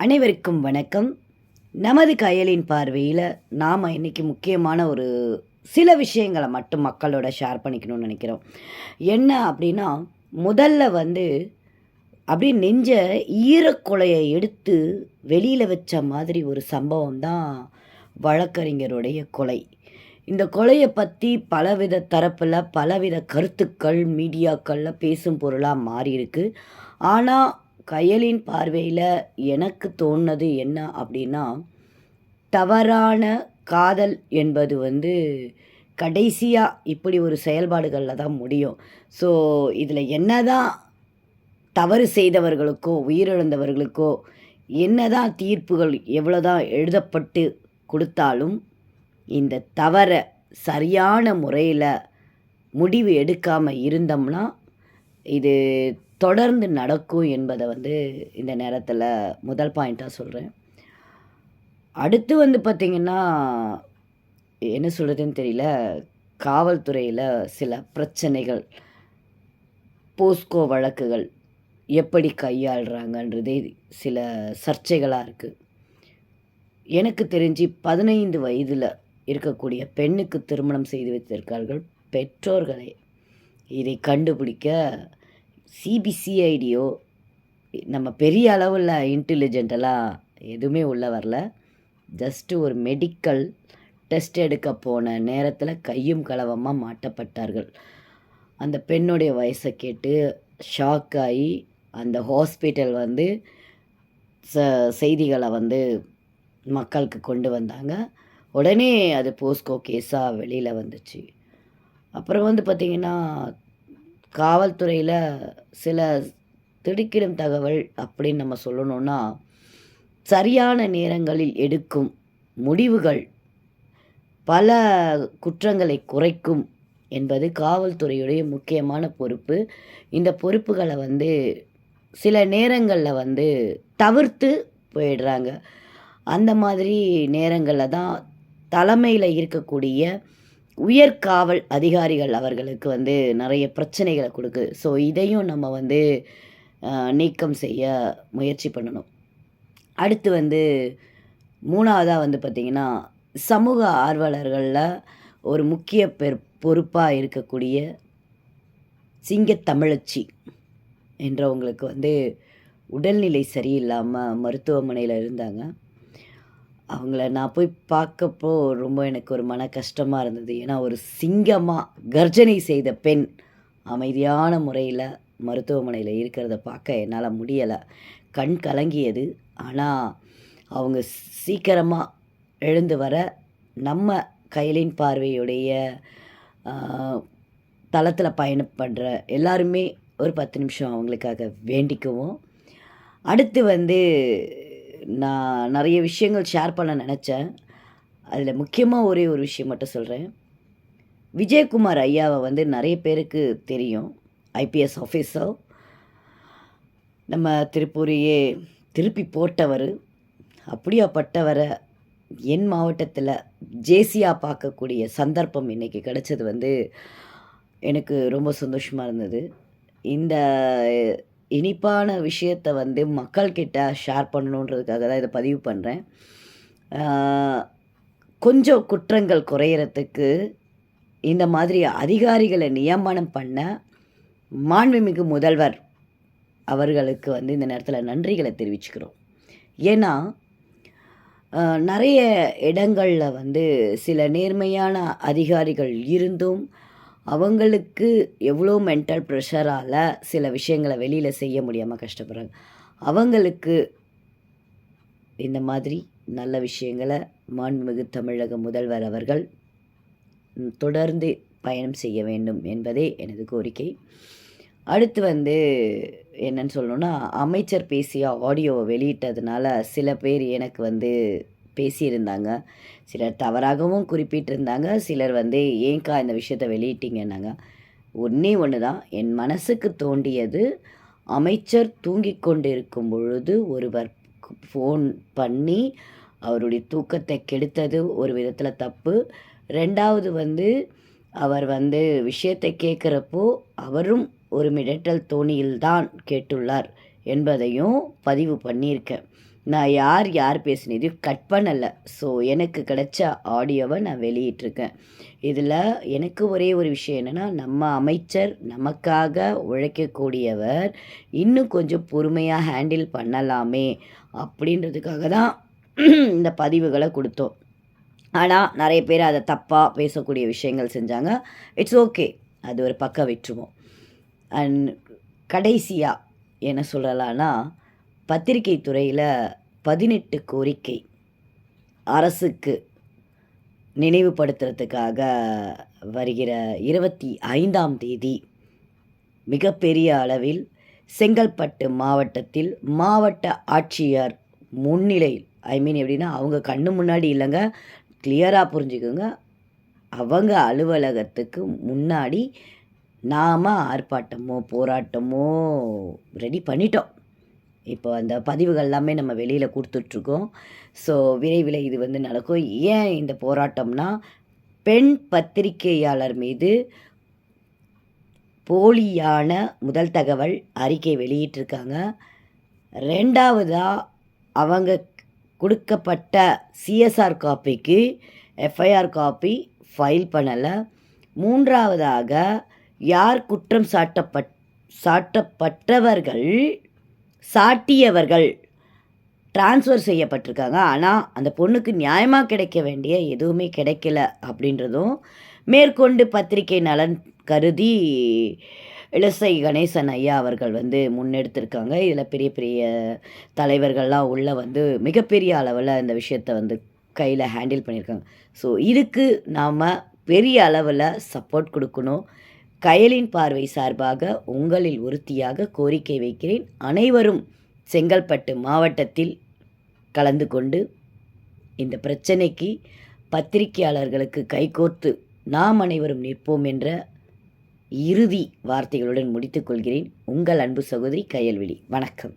அனைவருக்கும் வணக்கம். நமது கயலின் பார்வையில் நாம் இன்றைக்கி முக்கியமான ஒரு சில விஷயங்களை மட்டும் மக்களோட ஷேர் பண்ணிக்கணும்னு நினைக்கிறோம். என்ன அப்படின்னா முதல்ல வந்து அப்படியே நெஞ்ச ஈரக்குலையை எடுத்து வெளியில் வச்ச மாதிரி ஒரு சம்பவம் தான் வழக்கறிஞருடைய கொலை. இந்த கொலையை பற்றி பலவித தரப்பில் பலவித கருத்துக்கள் மீடியாக்களில் பேசும் பொருளாக மாறியிருக்கு. ஆனால் கயலின் பார்வையில் எனக்கு தோணுனது என்ன அப்படின்னா தவறான காதல் என்பது வந்து கடைசியாக இப்படி ஒரு செயல்பாடுகளில் தான் முடியும். ஸோ இதில் என்னதான் தவறு செய்தவர்களுக்கோ உயிரிழந்தவர்களுக்கோ என்னதான் தீர்ப்புகள் எவ்வளோ தான் எழுதப்பட்டு கொடுத்தாலும் இந்த தவறை சரியான முறையில் முடிவு எடுக்காமல் இருந்தோம்னா இது தொடர்ந்து நடக்கும் என்பதை வந்து இந்த நேரத்தில் முதல் பாயிண்ட்டாக சொல்கிறேன் அடுத்து வந்து பார்த்திங்கன்னா என்ன சொல்கிறதுன்னு தெரியல. காவல்துறையில் சில பிரச்சனைகள் போஸ்கோ வழக்குகள் எப்படி கையாளுறாங்கன்றதே சில சர்ச்சைகளாக இருக்குது எனக்கு தெரிஞ்சு பதினைந்து வயதில் இருக்கக்கூடிய பெண்ணுக்கு திருமணம் செய்து வைத்திருக்கார்கள் பெற்றோர்களே. இதை கண்டுபிடிக்க சிபிசிஐடியோ நம்ம பெரிய அளவில் இன்டெலிஜென்ட்டெல்லாம் எதுவுமே உள்ள வரல. ஜஸ்ட்டு ஒரு மெடிக்கல் டெஸ்ட் எடுக்க போன நேரத்தில் கையும் களவமாக மாட்டப்பட்டார்கள். அந்த பெண்ணுடைய வயசை கேட்டு ஷாக் ஆகி அந்த ஹாஸ்பிட்டல் வந்து ச செய்திகளை வந்து மக்களுக்கு கொண்டு வந்தாங்க. உடனே அது போஸ்கோ கேஸாக வெளியில் வந்துச்சு. அப்புறம் வந்து பார்த்திங்கன்னா காவல்துறையில் சில திடுக்கிடும் தகவல் அப்படின்னு நம்ம சொல்லணுன்னா சரியான நேரங்களில் எடுக்கும் முடிவுகள் பல குற்றங்களை குறைக்கும் என்பது காவல்துறையுடைய முக்கியமான பொறுப்பு. இந்த பொறுப்புகளை வந்து சில நேரங்களில் வந்து தவிர்த்து போயிடுறாங்க. அந்த மாதிரி நேரங்களில் தான் தலைமையில் இருக்கக்கூடிய உயர்காவல் அதிகாரிகள் அவர்களுக்கு வந்து நிறைய பிரச்சனைகளை கொடுக்குது. ஸோ இதையும் நம்ம வந்து நீக்கம் செய்ய முயற்சி பண்ணணும். அடுத்து வந்து மூணாவதாக வந்து பார்த்திங்கன்னா சமூக ஆர்வலர்களில் ஒரு முக்கிய பெர் பொறுப்பாக இருக்கக்கூடிய சிங்கத்தமிழச்சி என்றவங்களுக்கு வந்து உடல்நிலை சரியில்லாமல் மருத்துவமனையில் இருந்தாங்க. அவங்கள நான் போய் பார்க்கப்போ ரொம்ப எனக்கு ஒரு மன கஷ்டமாக இருந்தது. ஏன்னா ஒரு சிங்கமாக கர்ஜனை செய்த பெண் அமைதியான முறையில் மருத்துவமனையில் இருக்கிறத பார்க்க என்னால் முடியலை. கண் கலங்கியது. ஆனால் அவங்க சீக்கிரமாக எழுந்து வர நம்ம கைலின் பார்வையுடைய தளத்தில் பயணம் பண்ணுற எல்லாருமே ஒரு பத்து நிமிஷம் அவங்களுக்காக வேண்டிக்குவோம். அடுத்து வந்து நான் நிறைய விஷயங்கள் ஷேர் பண்ண நினச்சேன். அதில் முக்கியமாக ஒரே ஒரு விஷயம் மட்டும் சொல்கிறேன் விஜயகுமார் ஐயாவை வந்து நிறைய பேருக்கு தெரியும். ஐபிஎஸ் ஆஃபீஸர் நம்ம திருப்பூரையே திருப்பி போட்டவர். அப்படியாப்பட்டவரை என் மாவட்டத்தில் ஜேசியாக பார்க்கக்கூடிய சந்தர்ப்பம் இன்றைக்கி கிடச்சது வந்து எனக்கு ரொம்ப சந்தோஷமாக இருந்தது. இந்த இனிப்பான விஷயத்தை வந்து மக்கள்கிட்ட ஷேர் பண்ணணுன்றதுக்காக தான் இதை பதிவு பண்ணுறேன் கொஞ்சம் குற்றங்கள் குறையிறதுக்கு இந்த மாதிரி அதிகாரிகளை நியமனம் பண்ண மாண்புமிகு முதல்வர் அவர்களுக்கு வந்து இந்த நேரத்தில் நன்றிகளை தெரிவிச்சுக்கிறோம். ஏன்னா நிறைய இடங்களில் வந்து சில நேர்மையான அதிகாரிகள் இருந்தும் அவங்களுக்கு எவ்வளோ மென்டல் ப்ரெஷரால் சில விஷயங்களை வெளியில் செய்ய முடியாமல் கஷ்டப்படுறாங்க. அவங்களுக்கு இந்த மாதிரி நல்ல விஷயங்களை மாண்புமிகு தமிழக முதல்வர் அவர்கள் தொடர்ந்து பயணம் செய்ய வேண்டும் என்பதே எனது கோரிக்கை. அடுத்து வந்து என்னன்னு சொல்லணுன்னா அமைச்சர் பேசிய ஆடியோவை வெளியிட்டதுனால சில பேர் எனக்கு வந்து பேசியிருந்தாங்க. சிலர் தவறாகவும் குறிப்பிட்டிருந்தாங்க. சிலர் வந்து ஏன்கா இந்த விஷயத்தை வெளியிட்டீங்கன்னாங்க. ஒன்றே ஒன்று தான் என் மனசுக்கு தோண்டியது அமைச்சர் தூங்கிக் கொண்டிருக்கும் பொழுது ஒருவர் ஃபோன் பண்ணி அவருடைய தூக்கத்தை கெடுத்தது ஒரு விதத்தில் தப்பு. ரெண்டாவது வந்து அவர் வந்து விஷயத்தை கேட்குறப்போ அவரும் ஒரு மிடட்டல் தோணியில்தான் கேட்டுள்ளார் என்பதையும் பதிவு பண்ணியிருக்கேன். நான் யார் யார் பேசினதையும் கட் பண்ணலை. ஸோ எனக்கு கிடைச்ச ஆடியோவை நான் வெளியிட்டிருக்கேன். இதில் எனக்கு ஒரே ஒரு விஷயம் என்னென்னா நம்ம அமைச்சர் நமக்காக உழைக்கக்கூடியவர் இன்னும் கொஞ்சம் பொறுமையாக ஹேண்டில் பண்ணலாமே அப்படின்றதுக்காக தான் இந்த பதிவுகளை கொடுத்தோம். ஆனால் நிறைய பேர் அதை தப்பாக பேசக்கூடிய விஷயங்கள் செஞ்சாங்க. இட்ஸ் ஓகே அது ஒரு பக்கம் விட்டுருவோம். அண்ட் கடைசியாக என்ன சொல்லலான்னா பத்திரிகை துறையில் பதினெட்டு கோரிக்கை அரசுக்கு நினைவுபடுத்துறதுக்காக வருகிற இருபத்தி ஐந்தாம் தேதி மிகப்பெரிய அளவில் செங்கல்பட்டு மாவட்டத்தில் மாவட்ட ஆட்சியர் முன்னிலையில் ஐ மீன் எப்படின்னா அவங்க கண்ணு முன்னாடி இல்லைங்க கிளியராக புரிஞ்சுக்கோங்க. அவங்க அலுவலகத்துக்கு முன்னாடி நாம் ஆர்ப்பாட்டமோ போராட்டமோ ரெடி பண்ணிட்டோம். இப்போ அந்த பதிவுகள் எல்லாமே நம்ம வெளியில் கொடுத்துட்ருக்கோம். ஸோ விரைவில் இது வந்து நடக்கும். ஏன் இந்த போராட்டம்னா பெண் பத்திரிகையாளர் மீது போலியான முதல் தகவல் அறிக்கை வெளியிட்டிருக்காங்க. ரெண்டாவதாக அவங்க கொடுக்கப்பட்ட சிஎஸ்ஆர் காப்பிக்கு எஃப்ஐஆர் காப்பி ஃபைல் பண்ணலை. மூன்றாவதாக யார் குற்றம் சாட்டப்பட் சாட்டப்பட்டவர்கள் சாட்டியவர்கள் ட்ரான்ஸ்ஃபர் செய்யப்பட்டிருக்காங்க. ஆனால் அந்த பொண்ணுக்கு நியாயமாக கிடைக்க வேண்டிய எதுவுமே கிடைக்கல அப்படின்றதும் மேற்கொண்டு பத்திரிகை நலன் கருதி இளசை கணேசன் ஐயா அவர்கள் வந்து முன்னெடுத்திருக்காங்க. இதில் பெரிய பெரிய தலைவர்கள்லாம் உள்ள வந்து மிகப்பெரிய அளவில் இந்த விஷயத்தை வந்து கையில் ஹேண்டில் பண்ணியிருக்காங்க. ஸோ இதுக்கு நாம் பெரிய அளவில் சப்போர்ட் கொடுக்கணும். கயலின் பார்வை சார்பாக உங்களில் ஒருத்தியாக கோரிக்கை வைக்கிறேன். அனைவரும் செங்கல்பட்டு மாவட்டத்தில் கலந்து கொண்டு இந்த பிரச்சனைக்கு பத்திரிகையாளர்களுக்கு கைகோர்த்து நாம் அனைவரும் நிற்போம் என்ற இறுதி வார்த்தைகளுடன் முடித்துக்கொள்கிறேன் உங்கள் அன்பு சகோதரி கயல்விழி. வணக்கம்.